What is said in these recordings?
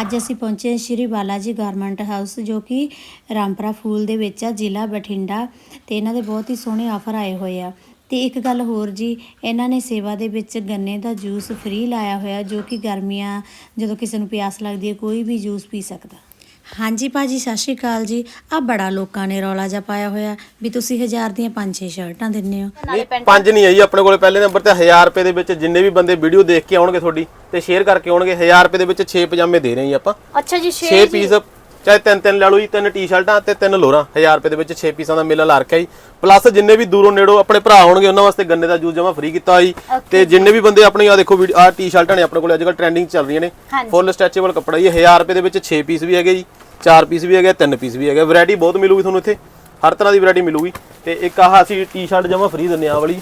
ਅੱਜ ਅਸੀਂ ਪਹੁੰਚੇ ਸ਼੍ਰੀ ਬਾਲਾ ਜੀ ਗਾਰਮੈਂਟ ਹਾਊਸ, ਜੋ ਕਿ ਰਾਮਪਰਾ ਫੂਲ ਦੇ ਵਿੱਚ ਆ, ਜ਼ਿਲ੍ਹਾ ਬਠਿੰਡਾ, ਤੇ ਇਹਨਾਂ ਦੇ ਬਹੁਤ ਹੀ ਸੋਹਣੇ ਆਫਰ ਆਏ ਹੋਏ ਆ। ਤੇ ਇੱਕ ਗੱਲ ਹੋਰ ਜੀ, ਇਹਨਾਂ ਨੇ ਸੇਵਾ ਦੇ ਵਿੱਚ ਗੰਨੇ ਦਾ ਜੂਸ ਫ੍ਰੀ ਲਾਇਆ ਹੋਇਆ, ਜੋ ਕਿ ਗਰਮੀਆਂ ਜਦੋਂ ਕਿਸੇ ਨੂੰ ਪਿਆਸ ਲੱਗਦੀ ਹੈ, ਕੋਈ ਵੀ ਜੂਸ ਪੀ ਸਕਦਾ। ਹਾਂਜੀ ਭਾਜੀ ਸਤਿ ਸ਼੍ਰੀ ਅਕਾਲ ਜੀ। ਆ ਬੜਾ ਲੋਕਾਂ ਨੇ ਰੌਲਾ ਜਿਹਾ ਪਾਇਆ ਹੋਇਆ ਵੀ ਤੁਸੀਂ ਹਜ਼ਾਰ ਦੀਆਂ ਪੰਜ ਛੇ ਸ਼ਰਟਾਂ ਦਿੰਨੇ ਹੋ। ਨਹੀਂ ਪੰਜ ਨਹੀਂ ਹੈ ਜੀ ਆਪਣੇ ਕੋਲੇ ਪਹਿਲੇ ਨੰਬਰ ਤੇ 1000 ਰੁਪਏ ਦੇ ਵਿੱਚ ਜਿੰਨੇ ਵੀ ਬੰਦੇ ਵੀਡੀਓ ਦੇਖ ਕੇ ਆਉਣਗੇ ਤੁਹਾਡੀ ਤੇ ਸ਼ੇਅਰ ਕਰਕੇ ਆਉਣਗੇ 1000 ਰੁਪਏ ਦੇ ਵਿੱਚ 6 ਪਜਾਮੇ ਦੇ ਰਹੇ ਹਾਂ ਜੀ ਆਪਾਂ। ਅੱਛਾ ਜੀ 6 ਪੀਸ ਚਾਹੇ ਤਿੰਨ ਤਿੰਨ ਲੈ ਲਓ ਜੀ ਤਿੰਨ ਟੀ-ਸ਼ਰਟਾਂ ਤੇ ਤਿੰਨ ਲੋਰਾਂ 1000 ਰੁਪਏ ਦੇ ਵਿੱਚ 6 ਪੀਸਾਂ ਦਾ ਮੇਲਾ ਲਾ ਰੱਖਿਆ ਜੀ। ਪਲੱਸ ਜਿੰਨੇ ਵੀ ਦੂਰੋਂ ਨੇੜੋਂ ਆਪਣੇ ਭਰਾ ਆਉਣਗੇ ਉਹਨਾਂ ਵਾਸਤੇ ਗੰਨੇ ਦਾ ਜੂਸ ਜਮਾ ਫ੍ਰੀ ਕੀਤਾ ਜੀ। ਤੇ ਜਿੰਨੇ ਵੀ ਬੰਦੇ ਆਪਣੀ ਆ ਦੇਖੋ ਆ ਟੀ-ਸ਼ਰਟਾਂ ਨੇ ਆਪਣੇ ਕੋਲੇ ਅੱਜਕੱਲ ਟ੍ਰੈਂਡਿੰਗ ਚੱਲ ਰਹੀਆਂ ਨੇ। ਫੁੱਲ ਸਟ੍ਰੈਚੇਬਲ ਕੱਪੜਾ ਜੀ 1000 ਰੁਪਏ ਦੇ ਵਿੱਚ 6 ਪੀਸ ਵੀ ਹੈਗੇ ਜੀ 4 ਪੀਸ ਵੀ ਹੈਗੇ 3 ਪੀਸ ਵੀ ਹੈਗੇ। ਵੈਰਾਈਟੀ ਬਹੁਤ ਮਿਲੂਗੀ ਤੁਹਾਨੂੰ ਇੱਥੇ। ਹਰ ਤਰ੍ਹਾਂ ਦੀ ਵੈਰਾਈਟੀ ਮਿਲੂਗੀ। ਤੇ ਇੱਕ ਆਹ ਅਸੀਂ ਟੀ-ਸ਼ਰਟ ਜਮਾ ਫ੍ਰੀ ਦਿੰਨੇ ਆ ਵਾਲੀ।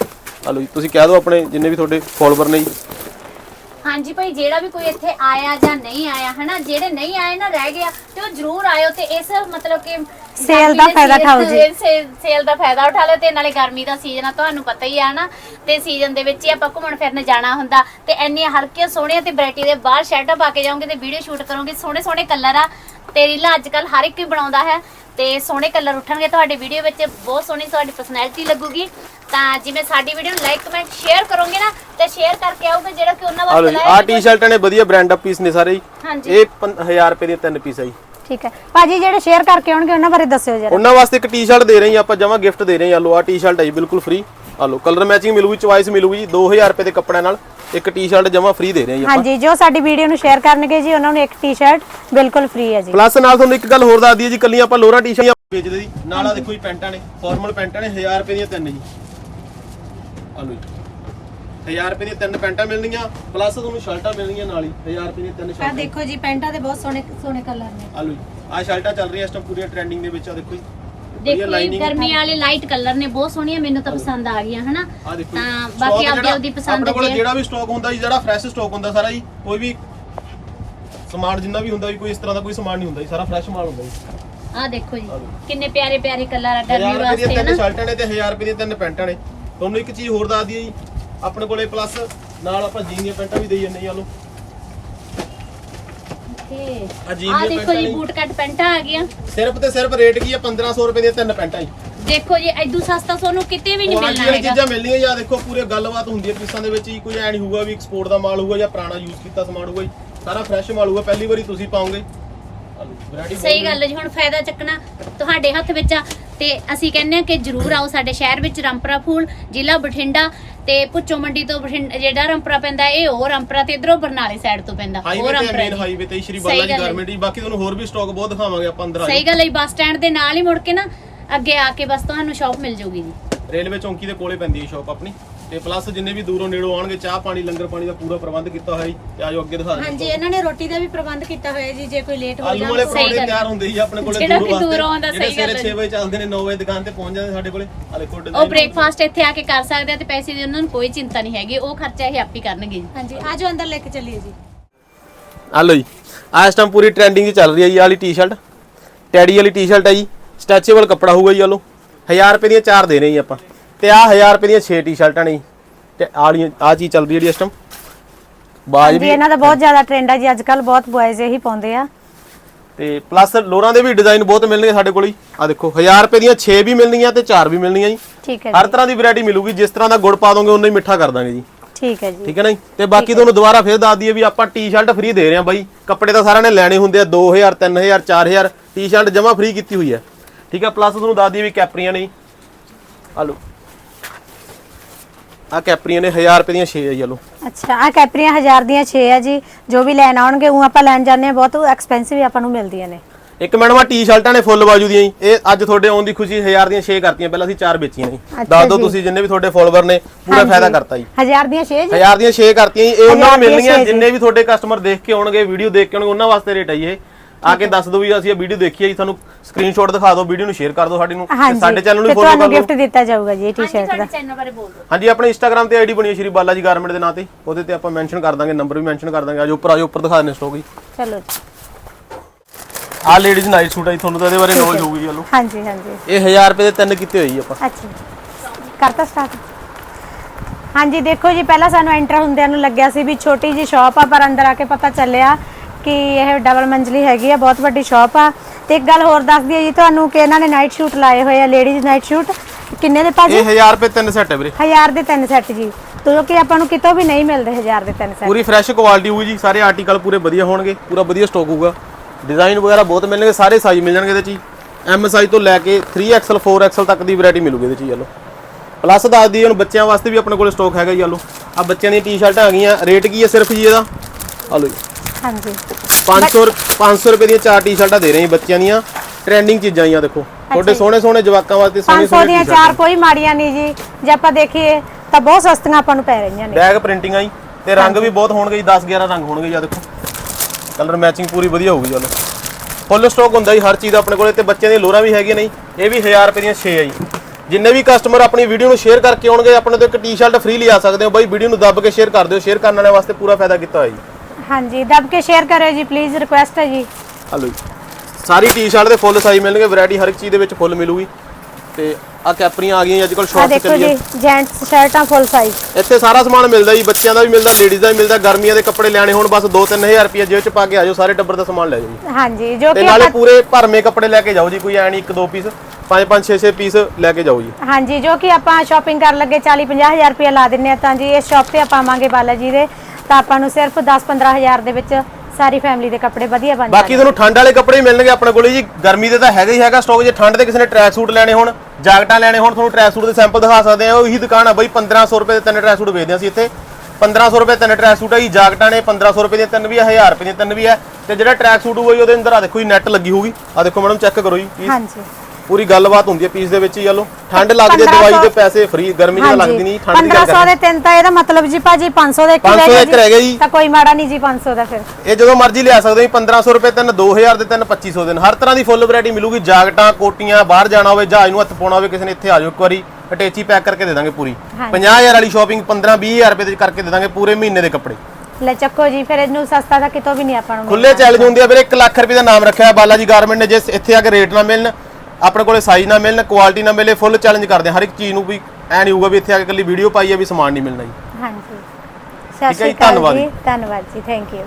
ਆ ਲਓ ਜੀ ਤੁਸੀਂ ਕਹਿ ਦਿਓ ਆਪਣੇ ਜਿੰਨੇ ਵੀ ਤੁਹਾਡੇ ਫੋਲੋਵਰ ਨੇ ਜੀ। ਹਾਂਜੀ ਭਾਈ, ਜਿਹੜਾ ਵੀ ਕੋਈ ਇੱਥੇ ਆਇਆ ਜਾਂ ਨਹੀਂ ਆਇਆ, ਹਨਾ? ਜਿਹੜੇ ਨਹੀਂ ਆਏ ਨਾ ਰਹਿ ਗਿਆ, ਤੇ ਉਹ ਜ਼ਰੂਰ ਆਇਓ ਤੇ ਇਸ ਮਤਲਬ ਕਿ Sale ਦਾ ਫਾਇਦਾ ਉਠਾਓ ਜੀ। ਸੇਲ ਦਾ ਫਾਇਦਾ ਉਠਾ ਲਿਓ ਤੇ ਨਾਲੇ ਗਰਮੀ ਦਾ ਸੀਜ਼ਨ ਆ ਤੁਹਾਨੂੰ ਪਤਾ ਹੀ ਆ ਨਾ। ਤੇ ਸੀਜ਼ਨ ਦੇ ਵਿੱਚ ਹੀ ਆਪਾਂ ਘੁੰਮਣ ਫਿਰਨ ਜਾਣਾ ਹੁੰਦਾ। ਤੇ ਇੰਨੀਆਂ ਹਲਕੀਆਂ ਸੋਹਣੀਆਂ ਤੇ ਵੈਰਾਈਟੀ ਦੇ ਬਾਹਰ ਸ਼ਰਟਾਂ ਪਾ ਕੇ ਜਾਓਗੇ ਤੇ ਵੀਡੀਓ ਸ਼ੂਟ ਕਰੋਗੇ ਸੋਹਣੇ ਸੋਹਣੇ ਕਲਰ ਆ। ਤੇ ਰੀਲਾਂ ਅੱਜ ਕੱਲ ਹਰ ਇੱਕ ਹੀ ਬਣਾਉਂਦਾ ਹੈ। ਤੇ ਸੋਹਣੇ ਕਲਰ ਉੱਠਣਗੇ ਤੁਹਾਡੀ ਵੀਡੀਓ ਵਿੱਚ ਬਹੁਤ ਸੋਹਣੀ ਤੁਹਾਡੀ ਪਰਸਨੈਲਿਟੀ ਲੱਗੂਗੀ। ਤਾਂ ਜਿਵੇਂ ਸਾਡੀ ਵੀਡੀਓ ਨੂੰ ਲਾਈਕ ਕਮੈਂਟ ਸ਼ੇਅਰ ਕਰੋਗੇ ਨਾ ਤੇ ਸ਼ੇਅਰ ਕਰਕੇ ਆਓਗੇ ਜਿਹੜਾ ਕਿ ਉਹਨਾਂ ਵਾਸਤੇ ਲਾਇਆ ਆ ਟੀ-ਸ਼ਰਟਾਂ ਨੇ ਵਧੀਆ ਬ੍ਰਾਂਡ ਅਪ ਪੀਸ ਨੇ ਸਾਰੇ ਹਾਂਜੀ। ਇਹ 1000 ਰੁਪਏ ਦੀਆਂ ਤਿੰਨ ਪੀਸ ਆ ਜੀ। ਠੀਕ ਹੈ। ਭਾਜੀ ਜਿਹੜੇ ਸ਼ੇਅਰ ਕਰਕੇ ਆਉਣਗੇ ਉਹਨਾਂ ਬਾਰੇ ਦੱਸਿਓ ਜਰਾ। ਉਹਨਾਂ ਵਾਸਤੇ ਇੱਕ ਟੀ-ਸ਼ਰਟ ਦੇ ਰਹੇ ਹਾਂ ਆਪਾਂ ਜਮਾ ਗਿਫਟ ਦੇ ਰਹੇ ਹਾਂ। ਲੋ ਆ ਟੀ-ਸ਼ਰਟ ਹੈ ਜੀ ਬਿਲਕੁਲ ਫ੍ਰੀ ਆ ਲੋ ਕਲਰ ਮੈਚਿੰਗ ਮਿਲੂਗੀ ਚੁਆਇਸ ਮਿਲੂਗੀ ਜੀ 2000 ਰੁਪਏ ਦੇ ਕੱਪੜਿਆਂ ਨਾਲ ਇੱਕ ਟੀ-ਸ਼ਰਟ ਜਮਾ ਫ੍ਰੀ ਦੇ ਰਹੇ ਹਾਂ ਜੀ ਆਪਾਂ। ਹਾਂਜੀ ਜੋ ਸਾਡੀ ਵੀਡੀਓ ਨੂੰ ਸ਼ੇਅਰ ਕਰਨਗੇ ਜੀ ਉਹਨਾਂ ਨੂੰ ਇੱਕ ਟੀ-ਸ਼ਰਟ ਬਿਲਕੁਲ ਫ੍ਰੀ ਹੈ ਜੀ। ਪਲੱਸ ਨਾਲ ਤੁਹਾਨੂੰ ਇੱਕ ਗੱਲ ਹੋਰ ਦੱਸ ਦਈਏ ਜੀ ਕੱਲੀਆਂ ਆਪਾਂ ਲੋਰਾ ਟੀ-ਸ਼ਰਟਾਂ ਵੇਚਦੇ ਜੀ। ਨਾਲ ਆ ਦੇਖੋ ਜੀ ਪੈਂਟਾਂ ਨੇ ਫਾਰਮਲ ਪੈਂਟਾਂ ਨੇ 1000 ਰੁਪਏ ਦੀਆਂ ਤਿੰਨ ਜੀ। ਆ ਲੋ ਜੀ। 1000 ਰੁਪਏ ਦੀਆਂ ਤਿੰਨ ਪੈਂਟਾਂ ਮਿਲਣਗੀਆਂ ਪਲੱਸ ਤੁਹਾਨੂੰ ਸ਼ਰਟਾਂ ਮਿਲਣਗੀਆਂ ਨਾਲ ਹੀ 1000 ਰੁਪਏ ਦੀਆਂ ਤਿੰਨ ਆ ਸ਼ਰਟਾਂ। ਦੇਖੋ ਜੀ ਪੈਂਟਾਂ ਦੇ ਬਹੁਤ ਸੋਹਣੇ ਸੋਹਣੇ ਕਲਰ ਨੇ। ਆ ਲੋ ਜੀ ਆ ਸ਼ਰਟਾਂ ਚੱਲ ਰਹੀਆਂ ਇਸ ਟਾਈਮ ਪੂਰੀਆਂ ਟ੍ਰੈਂਡਿੰਗ ਦੇ ਵਿੱਚ ਆ ਦੇਖੋ ਜੀ। ਵਧੀਆ ਦੇਖੋ ਇਹ lining ਗਰਮੀ ਵਾਲੇ ਲਾਈਟ ਕਲਰ ਨੇ ਬਹੁਤ ਸੋਹਣੀਆਂ ਮੈਨੂੰ ਤਾਂ ਪਸੰਦ ਆ ਗਈਆਂ ਹਨਾ? ਆ ਦੇਖੋ ਤਾਂ ਬਾਕੀ ਆਪਦੀ ਜਿਹੜਾ ਆਪਦੀ ਪਸੰਦ ਆਪਣੇ ਕੋਲ ਜੇ ਜਿਹੜਾ ਵੀ ਸਟਾਕ ਹੁੰਦਾ ਜੀ ਜਿਹੜਾ ਫਰੈਸ਼ ਸਟਾਕ ਹੁੰਦਾ ਸਾਰਾ ਜੀ ਕੋਈ ਵੀ ਸਮਾਨ ਜਿੰਨਾ ਵੀ ਹੁੰਦਾ ਜੀ ਕੋਈ ਇਸ ਤਰ੍ਹਾਂ ਦਾ ਕੋਈ ਸਮਾਨ ਨਹੀਂ ਹੁੰਦਾ ਜੀ ਸਾਰਾ ਫਰੈਸ਼ ਮਾਲ ਹੁੰਦਾ ਜੀ। ਆ ਦੇਖੋ ਜੀ ਕਿੰਨੇ ਪਿਆਰੇ ਪਿਆਰੇ ਕਲਰ ਆ 1000 ਗਰਮੀ ਰੁਪਏ ਵਾਸਤੇ ਤਿੰਨ ਹਨਾ? ਸ਼ਰਟਾਂ ਨੇ ਤੇ 1000 ਰੁਪਏ ਦੀਆਂ ਤਿੰਨ ਪੈਂਟਾਂ ਨੇ। ਤੁਹਾਨੂੰ ਇੱਕ ਚੀਜ਼ ਹੋਰ ਦੱਸ ਦਈਏ ਜੀ ਆਪਣੇ ਕੋਲੇ ਪਲੱਸ ਨਾਲ ਆਪਾਂ ਜੀਨ ਦੀਆਂ ਪੈਂਟਾਂ ਵੀ ਦੇਈ ਜੰਨੇ ਆ ਲੋ ਓਕੇ। ਆ ਜੀਨ ਆ ਦੇਖੋ ਪੈਂਟਾਂ ਜੀ ਨੇ। ਬੂਟ ਕੱਟ ਪੈਂਟਾਂ ਆ ਗਈਆਂ। ਸਿਰਫ ਤੇ ਸਿਰਫ ਰੇਟ ਕੀ ਆ? 1500 ਰੁਪਏ ਦੀਆਂ ਤਿੰਨ ਪੈਂਟਾਂ ਜੀ। ਦੇਖੋ ਜੀ ਐਦੂ ਸਸਤਾ ਤੁਹਾਨੂੰ ਕਿਤੇ ਵੀ ਨਹੀਂ ਕੁਆਲਿਟੀ ਮਿਲਣਾ ਵਾਲੀ ਹੈਗਾ। ਚੀਜ਼ਾਂ ਮਿਲਣੀਆਂ ਜਾਂ ਦੇਖੋ ਪੂਰੇ ਗੱਲਬਾਤ ਹੁੰਦੀ ਹੈ ਪੀਸਾਂ ਦੇ ਵਿੱਚ ਹੀ ਕੋਈ ਐ ਨਹੀਂ ਹੋਊਗਾ ਵੀ ਐਕਸਪੋਰਟ ਦਾ ਮਾਲ ਹੋਊਗਾ ਜਾਂ ਪੁਰਾਣਾ ਯੂਜ਼ ਕੀਤਾ ਸਮਾਨ ਹੋਊਗਾ ਜੀ। ਸਾਰਾ ਫਰੈਸ਼ ਮਾਲ ਹੋਊਗਾ ਪਹਿਲੀ ਵਾਰੀ ਤੁਸੀਂ ਪਾਓਗੇ। ਵੈਰਾਈਟੀ ਸਹੀ ਗੱਲ ਹੈ ਜੀ ਹੁਣ ਫਾਇਦਾ ਚੱਕਣਾ ਤੁਹਾਡੇ ਹੱਥ ਵਿੱਚ ਆ। ਤੇ ਅਸੀਂ ਕਹਿੰਦੇ ਆ ਕਿ ਜਰੂਰ ਆਓ ਸਾਡੇ ਸ਼ਹਿਰ ਵਿੱਚ ਰਾਮਪੁਰਾ ਫੂਲ ਜ਼ਿਲ੍ਹਾ ਬਠਿੰਡਾ। ਤੇ ਪੁੱਚੋ ਮੰਡੀ ਤੋਂ ਬਠਿੰਡਾ ਜਿਹੜਾ ਰਾਮਪੁਰਾ ਪੈਂਦਾ ਇਹ ਉਹ ਰਾਮਪੁਰਾ ਤੇ ਇਧਰੋਂ ਬਰਨਾਲੇ ਸਾਈਡ ਤੋਂ ਪੈਂਦਾ ਹਾਈਵੇ ਤੇ ਰਾਮਪੁਰਾ ਮੇਨ ਜੀ। ਹਾਈਵੇ ਤੇ ਹੀ ਸ਼੍ਰੀ ਸਹੀ ਬਾਲਾ ਜੀ ਗੱਲ ਹੈ। ਗਾਰਮੈਂਟ ਜੀ ਬਾਕੀ ਤੁਹਾਨੂੰ ਹੋਰ ਵੀ ਸਟਾਕ ਬਹੁਤ ਦਿਖਾਵਾਂਗੇ ਆਪਾਂ ਅੰਦਰ ਆ ਸਹੀ ਗੱਲ ਹੈ ਜੀ, ਬੱਸ ਸਟੈਂਡ ਦੇ ਨਾਲ ਹੀ ਮੁੜ ਕੇ ਨਾ ਅੱਗੇ ਆ ਕੇ ਬਸ ਤੁਹਾਨੂੰ ਸ਼ਾਪ ਮਿਲ ਜਾਊਗੀ ਜੀ ਰੇਲਵੇ ਚੌਂਕੀ ਦੇ ਕੋਲੇ ਪੈਂਦੀ ਹੈ ਸ਼ਾਪ ਆਪਣੀ ਤੇ ਪਲੱਸ ਜਿੰਨੇ ਵੀ ਦੂਰੋਂ ਨੇੜੋਂ ਆਣਗੇ ਚਾਹ ਪਾਣੀ ਲੰਗਰ ਪਾਣੀ ਦਾ ਪੂਰਾ ਪ੍ਰਬੰਧ ਕੀਤਾ ਹੋਇਆ ਜੀ ਤੇ ਆਜੋ ਅੱਗੇ ਦਿਖਾ ਹਾਂਜੀ ਦਿੰਦੇ ਇਹਨਾਂ ਨੇ ਰੋਟੀ ਦਾ ਵੀ ਪ੍ਰਬੰਧ ਕੀਤਾ ਹੋਇਆ ਜੀ ਜੇ ਕੋਈ ਲੇਟ ਹੋ ਆਲੂ ਵਾਲੇ ਸਹੀ ਪਰੌਂਠੇ। ਤਿਆਰ ਹੁੰਦੇ ਜੀ ਆਪਣੇ ਕੋਲੇ ਜਿਹੜਾ ਦੂਰੋਂ ਵੀ ਦੂਰੋਂ ਆਉਂਦਾ, ਸਹੀ ਗੱਲ ਸਵੇਰੇ ਹੈ। 6 ਵਜੇ ਚੱਲਦੇ ਨੇ 9 ਵਜੇ ਦੁਕਾਨ ਤੇ ਪਹੁੰਚ ਜਾਂਦੇ ਸਾਡੇ ਕੋਲੇ ਆ ਦੇਖੋ ਉਹ ਬ੍ਰੇਕਫਾਸਟ ਇੱਥੇ ਆ ਕੇ ਕਰ ਸਕਦੇ ਆ ਤੇ ਪੈਸੇ ਦੀ ਉਹਨਾਂ ਨੂੰ ਕੋਈ ਚਿੰਤਾ ਨਹੀਂ ਹੈਗੀ ਉਹ ਖਰਚਾ ਇਹ ਆਪ ਹੀ ਕਰਨਗੇ ਜੀ। ਹਾਂਜੀ ਆਜੋ ਅੰਦਰ ਲੈ ਕੇ ਚੱਲੀਏ ਜੀ। ਆ ਲਓ ਜੀ ਆ ਇਸ ਟਾਈਮ ਪੂਰੀ ਟ੍ਰੈਂਡਿੰਗ 'ਚ ਚੱਲ ਰਹੀ ਹੈ ਜੀ ਆਹ ਵਾਲੀ ਟੀ-ਸ਼ਰਟ ਟੈਡੀ ਵਾਲੀ ਟੀ-ਸ਼ਰਟ ਹੈ ਜੀ ਸਟ੍ਰੈਚੇਬਲ ਕੱਪੜਾ ਹੋਊਗਾ ਜੀ ਆ ਲਓ। 1000 ਰੁਪਏ ਦੀਆਂ ਚਾਰ ਦੇ ਰਹੇ ਜੀ ਆਪਾਂ। ਤੇ ਆ 1000 ਰੁਪਏ ਦੀਆਂ 6 ਟੀ-ਸ਼ਰਟਾਂ ਨੇ ਜੀ। ਤੇ ਆਹ ਵਾਲੀਆਂ ਆ ਚੀਜ਼ ਚੱਲ ਰਹੀ ਹੈ ਜੀ ਇਸ ਟਾਈਮ ਬਾਜ ਜੀ ਵੀ ਇਹਨਾਂ ਦਾ ਬਹੁਤ ਜ਼ਿਆਦਾ ਟ੍ਰੈਂਡ ਹੈ ਜੀ। ਅੱਜ ਕੱਲ ਬਹੁਤ ਬॉयਜ਼ ਇਹੀ ਪਾਉਂਦੇ ਆ। ਤੇ ਪਲੱਸ ਲੋਰਾਂ ਦੇ ਵੀ ਡਿਜ਼ਾਈਨ ਬਹੁਤ ਮਿਲਣਗੇ ਸਾਡੇ ਕੋਲ ਜੀ। ਆ ਦੇਖੋ 1000 ਰੁਪਏ ਦੀਆਂ 6 ਵੀ ਮਿਲਣਗੀਆਂ ਤੇ 4 ਵੀ ਮਿਲਣਗੀਆਂ ਜੀ। ਠੀਕ ਹੈ ਹਰ ਤਰ੍ਹਾਂ ਦੀ ਵੈਰਾਈਟੀ ਮਿਲੂਗੀ। ਜਿਸ ਤਰ੍ਹਾਂ ਦਾ ਗੁੜ ਪਾ ਦੋਗੇ ਉਨਾ ਹੀ ਮਿੱਠਾ ਕਰ ਦਾਂਗੇ ਜੀ। ਠੀਕ ਹੈ ਜੀ। ਠੀਕ ਹੈ ਨਾ ਜੀ? ਤੇ ਬਾਕੀ ਤੁਹਾਨੂੰ ਦੁਬਾਰਾ ਫੇਰ ਦੱਸ ਦਈਏ ਵੀ ਆਪਾਂ ਟੀ-ਸ਼ਰਟ ਫ੍ਰੀ ਦੇ ਰਹੇ ਹਾਂ ਬਾਈ। ਕੱਪੜੇ ਤਾਂ ਸਾਰਿਆਂ ਨੇ ਲੈਣੇ ਹੁੰਦੇ ਆ। 2000 3000 4000 ਟੀ-ਸ਼ਰਟ ਜਮਾ ਫ੍ਰੀ ਕੀਤੀ ਹੋਈ ਹੈ। ਠੀਕ ਹੈ? ਪਲੱਸ ਤੁਹਾਨੂੰ ਦੱਸ ਦਈਏ ਵੀ ਕੈਪਰੀਆਂ ਨੇ ਜੀ। ਆ ਲਓ। ਆ ਕੈਪਰੀਆਂ ਨੇ 1000 ਰੁਪਏ ਦੀਆਂ 6 ਆ ਜੀ ਆ ਲਓ। ਅੱਛਾ ਆ ਕੈਪਰੀਆਂ 1000 ਦੀਆਂ 6 ਆ ਜੀ ਜੋ ਵੀ ਲੈਣ ਆਉਣਗੇ ਉਹ ਆਪਾਂ ਲੈਣ ਜਾਂਦੇ ਆ ਬਹੁਤ ਐਕਸਪੈਂਸਿਵ ਆਪਾਂ ਨੂੰ ਮਿਲਦੀਆਂ ਨੇ। ਇੱਕ ਮੈਡਮ ਆ ਟੀ-ਸ਼ਰਟਾਂ ਨੇ ਫੁੱਲ ਬਾਜੂ ਦੀਆਂ ਜੀ। ਇਹ ਅੱਜ ਤੁਹਾਡੇ ਆਉਣ ਦੀ ਖੁਸ਼ੀ 1000 ਦੀਆਂ 6 ਕਰਤੀਆਂ ਪਹਿਲਾਂ ਅਸੀਂ 4 ਵੇਚੀਆਂ ਜੀ। ਦੱਸ ਦਿਓ। ਤੁਸੀਂ ਜਿੰਨੇ ਵੀ ਤੁਹਾਡੇ ਫੋਲੋਵਰ ਨੇ ਪੂਰਾ ਫਾਇਦਾ ਕਰਤਾ ਜੀ। 1000 ਦੀਆਂ 6 ਜੀ? 1000 ਦੀਆਂ 6 ਕਰਤੀਆਂ ਜੀ ਇਹ ਉਹਨਾਂ ਨੂੰ ਜੀ। ਜਿੰਨੇ ਵੀ ਤੁਹਾਡੇ ਕਸਟਮਰ ਦੇਖ ਕੇ ਆਉਣਗੇ ਵੀਡੀਓ ਦੇਖ ਕੇ ਆਉਣਗੇ ਉਹਨਾਂ ਵਾਸਤੇ ਰੇਟ ਹੈ ਜੀ ਇਹ। ਆ ਕੇ ਦੱਸ ਦਿਓ ਵੀ ਅਸੀਂ ਇਹ ਵੀਡੀਓ ਦੇਖੀ ਹੈ ਜੀ ਤੁਹਾਨੂੰ ਸਕਰੀਨਸ਼ਾਟ ਦਿਖਾ ਦਿਓ ਵੀਡੀਓ ਨੂੰ ਸ਼ੇਅਰ ਕਰ ਦਿਓ ਸਾਡੀ ਨੂੰ। ਤੇ ਹਾਂਜੀ ਸਾਡੇ ਚੈਨਲ ਨੂੰ ਫੋਲੋ ਕਰ ਤੁਹਾਨੂੰ ਲਓ। ਗਿਫਟ ਦਿੱਤਾ ਜਾਊਗਾ ਜੀ ਇਹ ਟੀ-ਸ਼ਰਟ ਦਾ। ਚੈਨਲ ਬਾਰੇ ਬੋਲ ਦਿਓ। ਹਾਂਜੀ ਆਪਣੇ ਇੰਸਟਾਗ੍ਰam ਤੇ ਆਈਡੀ ਬਣੀ ਹੈ ਸ਼੍ਰੀ ਬਾਲਾ ਜੀ ਗਾਰਮੈਂਟ ਦੇ ਨਾਂ ਤੇ। ਉਹਦੇ ਤੇ ਆਪਾਂ ਮੈਂਸ਼ਨ ਕਰ ਦਾਂਗੇ ਨੰਬਰ ਵੀ ਮੈਂਸ਼ਨ ਕਰ ਦਾਂਗੇ। ਆਜੋ ਉੱਪਰ ਆਜੋ ਉੱਪਰ ਦਿਖਾ ਦਿੰਦੇ ਸਟੋਕ ਜੀ। ਚਲੋ ਜੀ। ਆਹ ਲੇਡੀਜ਼ ਨਾਈਟ ਸੂਟ ਹੈ ਜੀ ਤੁਹਾਨੂੰ ਤਾਂ ਇਹਦੇ ਬਾਰੇ ਨੌਲੇਜ ਹੋਊਗੀ ਚਲੋ ਹਾਂਜੀ ਹਾਂਜੀ। ਇਹ 1000 ਰੁਪਏ ਦੇ ਤਿੰਨ ਕੀਤੇ ਹੋਏ ਜੀ ਆਪਾਂ। ਅੱਛਾ। ਕਰਤਾ ਸਟਾਰਟ ਹਾਂਜੀ ਦੇਖੋ ਜੀ ਪਹਿਲਾਂ ਸਾਨੂੰ ਐਂਟਰ ਹੁੰਦਿਆਂ ਨੂੰ ਲੱਗਿਆ ਸੀ ਵੀ ਛੋਟੀ ਜੀ ਸ਼ਾਪ ਆ ਪਰ ਅੰਦਰ ਆ ਕੇ ਪਤਾ ਚੱਲਿਆ ਬਾਕੀ ਇਹ ਡਬਲ ਮੰਜ਼ਲੀ ਹੈਗੀ ਆ ਬਹੁਤ ਵੱਡੀ ਸ਼ਾਪ ਆ। ਤੇ ਇੱਕ ਗੱਲ ਹੋਰ ਦੱਸ ਦਈਏ ਜੀ ਤੁਹਾਨੂੰ ਕਿ ਇਹਨਾਂ ਨੇ ਨਾਈਟ ਸ਼ੂਟ ਲਾਏ ਹੋਏ ਆ ਲੇਡੀਜ਼ ਨਾਈਟ ਸ਼ੂਟ ਕਿੰਨੇ ਦੇ ਭਾਜੀ? ਇਹ 1000 ਰੁਪਏ ਤਿੰਨ ਸੈੱਟ ਹੈ ਵੀਰੇ। ਹਜ਼ਾਰ ਦੇ ਤਿੰਨ ਸੈੱਟ ਜੀ। ਜੋ ਕਿ ਆਪਾਂ ਨੂੰ ਕਿਤੋਂ ਵੀ ਨਹੀਂ ਮਿਲਦੇ ਹਜ਼ਾਰ ਦੇ ਤਿੰਨ ਸੈੱਟ ਪੂਰੀ ਫਰੈਸ਼ ਕੁਆਲਿਟੀ ਹੋਊਗੀ ਜੀ ਸਾਰੇ ਆਰਟੀਕਲ ਪੂਰੇ ਵਧੀਆ ਹੋਣਗੇ ਪੂਰਾ ਵਧੀਆ ਸਟਾਕ ਹੋਊਗਾ। ਡਿਜ਼ਾਈਨ ਵਗੈਰਾ ਬਹੁਤ ਮਿਲਣਗੇ ਸਾਰੇ ਸਾਈਜ਼ ਮਿਲ ਜਾਣਗੇ ਇਹਦੇ ਚ ਐਮ ਸਾਈਜ਼ ਤੋਂ ਲੈ ਕੇ 3XL 4XL ਤੱਕ ਦੀ ਵੈਰਾਈਟੀ ਮਿਲੂਗੀ ਇਹਦੇ ਚ ਯਾਲੋ ਪਲੱਸ ਦੱਸ ਦਈਏ ਹੁਣ ਬੱਚਿਆਂ ਵਾਸਤੇ ਵੀ ਆਪਣੇ ਕੋਲ ਸਟਾਕ ਹੈਗਾ ਯਾਲੋ ਆ ਬੱਚਿਆਂ ਦੀਆਂ ਟੀ-ਸ਼ਰਟਾਂ ਆ ਗਈਆਂ ਰੇਟ ਕੀ ਹੈ ਸਿਰਫ ਜੀ ਇਹਦਾ? ਆ ਲਓ ਜੀ। ਹਾਂਜੀ। 500 500 ਰੁਪਏ ਦੀਆਂ ਚਾਰ ਟੀ-ਸ਼ਰਟਾਂ ਦੇ ਰਹੇ ਹਾਂ ਬੱਚਿਆਂ ਦੀਆਂ। ਟ੍ਰੈਂਡਿੰਗ ਚੀਜ਼ਾਂ ਆਈਆਂ ਦੇਖੋ। ਤੁਹਾਡੇ ਸੋਹਣੇ ਸੋਹਣੇ ਜਵਾਕਾਂ ਵਾਸਤੇ ਸੋਹਣੇ 500 ਸੋਹਣੇ ਦੀਆਂ ਚਾਰ ਕੋਈ ਮਾੜੀਆਂ ਨਹੀਂ ਜੀ। ਜੇ ਆਪਾਂ ਦੇਖੀਏ ਤਾਂ ਬਹੁਤ ਸਸਤੀਆਂ ਆਪਾਂ ਨੂੰ ਪੈ ਰਹੀਆਂ ਨੇ। ਬੈਗ ਪ੍ਰਿੰਟਿੰਗ ਆਈ ਤੇ ਰੰਗ ਵੀ ਬਹੁਤ ਹੋਣਗੇ ਜੀ 10 11 ਰੰਗ ਹੋਣਗੇ ਜੀ ਆ ਦੇਖੋ। ਕਲਰ ਮੈਚਿੰਗ ਪੂਰੀ ਵਧੀਆ ਹੋਊਗੀ ਚਲੋ ਫੁੱਲ ਸਟਾਕ ਹੁੰਦਾ ਜੀ ਹਰ ਚੀਜ਼ ਦਾ ਆਪਣੇ ਕੋਲੇ ਤੇ ਬੱਚਿਆਂ ਦੀਆਂ ਲੋਰਾਂ ਵੀ ਹੈਗੀਆਂ ਨਹੀਂ ਇਹ ਵੀ 1000 ਰੁਪਏ ਦੀਆਂ 6 ਆ ਜੀ। ਜਿੰਨੇ ਵੀ ਕਸਟਮਰ ਆਪਣੀ ਵੀਡੀਓ ਨੂੰ ਸ਼ੇਅਰ ਕਰਕੇ ਆਉਣਗੇ ਆਪਣੇ ਤੋਂ ਇੱਕ ਟੀ-ਸ਼ਰਟ ਫ੍ਰੀ ਲਿਆ ਸਕਦੇ ਹੋ। ਬਾਈ ਵੀਡੀਓ ਨੂੰ ਦੱਬ ਕੇ ਸ਼ੇਅਰ ਕਰ ਦਿਓ। ਸ਼ੇਅਰ ਕਰਨ ਵਾਲਿਆਂ ਵਾਸਤੇ ਪੂਰਾ ਫਾਇਦਾ ਕੀਤਾ ਹੋਇਆ ਜੀ। ਹਾਂਜੀ ਦੱਬ ਕੇ ਸ਼ੇਅਰ ਕਰਿਓ ਜੀ ਪਲੀਜ਼ ਰਿਕੁਐਸਟ ਹੈ ਜੀ। ਹਲੋ ਜੀ। ਸਾਰੀ ਟੀ-ਸ਼ਰਟ ਦੇ ਫੁੱਲ ਸਾਈਜ਼ ਮਿਲਣਗੇ ਵੈਰਾਈਟੀ ਹਰ ਇੱਕ ਚੀਜ਼ ਦੇ ਵਿੱਚ ਫੁੱਲ ਮਿਲੂਗੀ। ਤੇ ਆ ਕੈਪਰੀਆਂ ਆ ਗਈਆਂ ਅੱਜ ਕੱਲ ਆ ਸ਼ਾਰਟ ਦੇਖੋ ਜੀ ਜੈਂਟਸ ਸ਼ਰਟਾਂ ਫੁੱਲ ਸਾਈਜ਼ ਇੱਥੇ ਸਾਰਾ ਸਮਾਨ ਮਿਲਦਾ ਜੀ ਬੱਚਿਆਂ ਦਾ ਵੀ ਮਿਲਦਾ ਲੇਡੀਜ਼ ਦਾ ਵੀ ਮਿਲਦਾ ਗਰਮੀਆਂ ਦੇ ਕੱਪੜੇ ਲੈਣੇ ਹੋਣ ਬਸ 2-3000 ਰੁਪਏ ਜੇਬ ਚ ਪਾ ਕੇ ਆਜੋ ਸਾਰੇ ਟੱਬਰ ਦਾ ਸਮਾਨ ਲੈ ਜਾਓ ਜੀ। ਹਾਂਜੀ ਜੋ ਤੇ ਕਿ ਨਾਲੇ ਆਪਾਂ ਪੂਰੇ ਭਰਮੇ ਕੱਪੜੇ ਲੈ ਕੇ ਜਾਓ ਜੀ ਕੋਈ ਐ ਨਹੀਂ ਇੱਕ ਦੋ ਪੀਸ ਪੰਜ ਪੰਜ 6 6 ਪੀਸ ਲੈ ਕੇ ਜਾਓ ਜੀ। ਹਾਂਜੀ ਜੋ ਕਿ ਆਪਾਂ ਸ਼ਾਪਿੰਗ ਕਰਨ ਲੱਗੇ 40 50000 ਰੁਪਏ ਲਾ ਦਿੰਨੇ ਆ ਤਾਂ ਜੀ ਇਸ ਸ਼ਾਪ ਤੇ ਆਪਾਂ ਆਵਾਂਗੇ ਬਾਲਾ ਜੀ ਦੇ। ਤਾਂ ਆਪਾਂ ਨੂੰ ਸਿਰਫ 10 15000 ਦੇ ਵਿੱਚ ਸਾਰੀ ਫੈਮਿਲੀ ਦੇ ਕੱਪੜੇ ਵਧੀਆ ਬਣ ਬਾਕੀ ਤੁਹਾਨੂੰ ਠੰਡ ਵਾਲੇ ਕੱਪੜੇ ਮਿਲਣਗੇ ਆਪਣੇ ਕੋਲੇ ਜੀ। ਗਰਮੀ ਦੇ ਤਾਂ ਹੈਗਾ ਹੀ ਹੈਗਾ ਸਟਾਕ ਜੇ ਠੰਡ ਦੇ ਕਿਸੇ ਨੇ ਟਰੈਕ ਸੂਟ ਲੈਣੇ ਹੋਣ ਜਾਕਟਾਂ ਲੈਣੇ ਹੋਣ ਤੁਹਾਨੂੰ ਟਰੈਕ ਸੂਟ ਦੇ ਸੈਂਪਲ ਦਿਖਾ ਸਕਦੇ ਆ ਉਹੀ ਦੁਕਾਨ ਆ ਬਈ 1500 ਰੁਪਏ ਦੇ ਤਿੰਨ ਟਰੈਕ ਸੂਟ ਵੇਚਦੇ ਆ ਅਸੀਂ ਇੱਥੇ। 1500 ਰੁਪਏ ਤਿੰਨ ਟਰੈਕ ਸੂਟ ਆ ਜੀ ਜਾਕਟਾਂ ਨੇ 1500 ਰੁਪਏ ਦੀਆਂ ਤਿੰਨ ਵੀ ਆ 1000 ਰੁਪਏ ਦੀਆਂ ਤਿੰਨ ਵੀ ਆ। ਤੇ ਜਿਹੜਾ ਟਰੈਕ ਸੂਟ ਹੋਊਗਾ ਜੀ ਉਹਦੇ ਅੰਦਰ ਆ ਦੇਖੋ ਜੀ ਨੈਟ ਲੱਗੀ ਹੋਊਗੀ। ਆ ਦੇਖੋ ਮੈਡਮ ਚੈੱਕ ਕਰੋ ਜੀ। ਹਾਂਜੀ। ਪੂਰੀ ਗੱਲਬਾਤ ਹੁੰਦੀ ਹੈ ਪੀਸ ਦੇ ਵਿੱਚ ਹੀ ਚਲੋ ਠੰਡ ਲੱਗਦੀ ਹੈ ਦਵਾਈ ਦੇ ਪੈਸੇ ਫ੍ਰੀ ਗਰਮੀ ਦੀ ਲੱਗਦੀ ਨਹੀਂ ਠੰਡ ਦੀ ਗੱਲ 1500 ਦੇ ਤਿੰਨ ਤਾਂ ਇਹਦਾ ਮਤਲਬ ਜੀ ਭਾਜੀ 500 ਦੇ ਇੱਕ 500 ਦਾ ਇੱਕ ਰਹਿ ਗਿਆ ਜੀ। ਤਾਂ ਕੋਈ ਮਾੜਾ ਨਹੀਂ ਜੀ 500 ਦਾ ਫਿਰ। ਇਹ ਜਦੋਂ ਮਰਜ਼ੀ ਲਿਆ ਸਕਦੇ ਹੋ 1500 ਰੁਪਏ ਤਿੰਨ 2000 ਦੇ ਤਿੰਨ 2500 ਦੇ। ਹਰ ਤਰ੍ਹਾਂ ਦੀ ਫੁੱਲ ਵੈਰਾਈਟੀ ਮਿਲੂਗੀ ਜਾਕਟਾਂ ਕੋਟੀਆਂ ਬਾਹਰ ਜਾਣਾ ਹੋਵੇ ਜਹਾਜ਼ ਨੂੰ ਹੱਥ ਪਾਉਣਾ ਹੋਵੇ ਕਿਸੇ ਨੇ ਇੱਥੇ ਆ ਜਾਓ ਇੱਕ ਵਾਰੀ ਅਟੈਚੀ ਪੈਕ ਕਰਕੇ ਦੇ ਦਾਂਗੇ ਪੂਰੀ। ਹਾਂਜੀ। 50000 ਵਾਲੀ ਸ਼ਾਪਿੰਗ 15 20000 ਰੁਪਏ ਦੇ ਕਰਕੇ ਦੇ ਦਾਂਗੇ ਪੂਰੇ ਮਹੀਨੇ ਦੇ ਕੱਪੜੇ। ਲੈ ਚੱਕੋ ਜੀ ਫਿਰ ਇਹਨੂੰ ਸਸਤਾ ਤਾਂ ਕਿਤੋਂ ਵੀ ਨਹੀਂ ਆਪਾਂ ਨੂੰ ਖੁੱਲੇ ਚੈਲੰਜ ਹੁੰਦੇ ਆ ਵੀਰੇ 1 ਲੱਖ ਰੁਪਏ ਦਾ ਨਾਮ ਰੱਖਿਆ ਬਾਲਾ ਜੀ ਗਾਰਮੈਂਟ ਨੇ ਜੇ ਇੱਥੇ ਆ ਕੇ ਰੇਟ ਨਾ ਮਿਲਣ ਆਪਣੇ ਕੋਲੇ ਸਾਈਜ਼ ਨਾ ਮਿਲਣ ਕੁਆਲਿਟੀ ਨਾ ਮਿਲੇ ਫੁੱਲ ਚੈਲੰਜ ਕਰਦੇ ਆ। ਹਰ ਇੱਕ ਚੀਜ਼ ਨੂੰ ਵੀ ਐ ਨਹੀਂ ਹੋਊਗਾ ਵੀ ਇੱਥੇ ਆ ਕੇ ਇਕੱਲੀ ਵੀਡੀਓ ਪਾਈ ਹੈ ਵੀ ਸਮਾਨ ਨਹੀਂ ਮਿਲਣਾ ਜੀ। ਹਾਂਜੀ। ਹੈ ਸਤਿ ਜੀ, ਸ਼੍ਰੀ ਅਕਾਲ ਧੰਨਵਾਦ ਜੀ। ਜੀ। ਧੰਨਵਾਦ ਜੀ ਥੈਂਕ ਯੂ